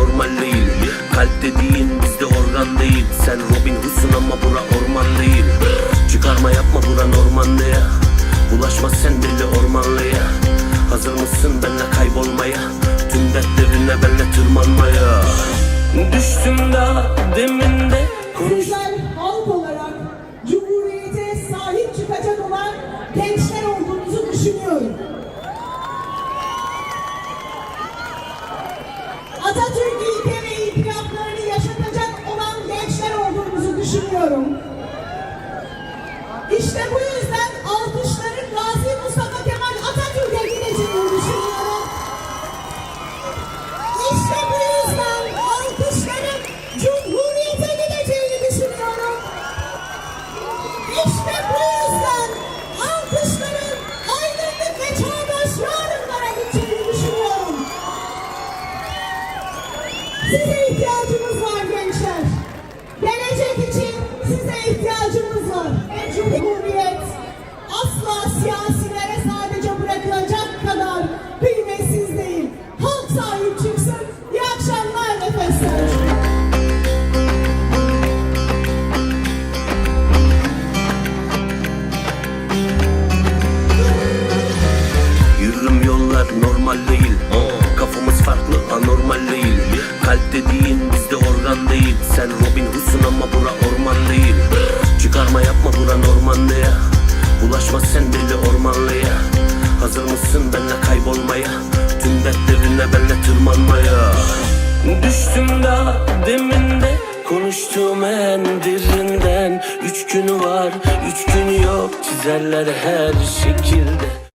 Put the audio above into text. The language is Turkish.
normal değil. Kalp dediğin bizde organ değil. Sen Robin Hood'sun ama bura orman değil. Çıkarma yapma buran ormanlıya Bulaşma sen deli ormanlıya. Hazır mısın benle kaybolmaya? Tüm dertlerine benle tırmanmaya. Düştüm daha demin Atatürk ilke ve inkılaplarını yaşatacak olan gençler olduğumuzu düşünüyorum. İşte bu Size ihtiyacımız var gençler. Gelecek için size ihtiyacımız var. Ve Cumhuriyet asla siyasilere sadece bırakılacak kadar kıymetsiz değil. Halk sahip çıksın. İyi akşamlar nefesler. Yürürüm yollar normal değil Kafamız farklı anormal değil Kalp dediğin bizde organ değil. Sen Robin Hood'sun ama bura orman değil. Çıkarma yapma bura normal ya. Bulaşma sen deli ormanlıya. Hazır mısın benle kaybolmaya? Tüm dertlerine benle tırmanmaya. Düştüm daha deminde Konuştuğum en derinden. Üç günü var, üç günü yok. Çizerler her şekilde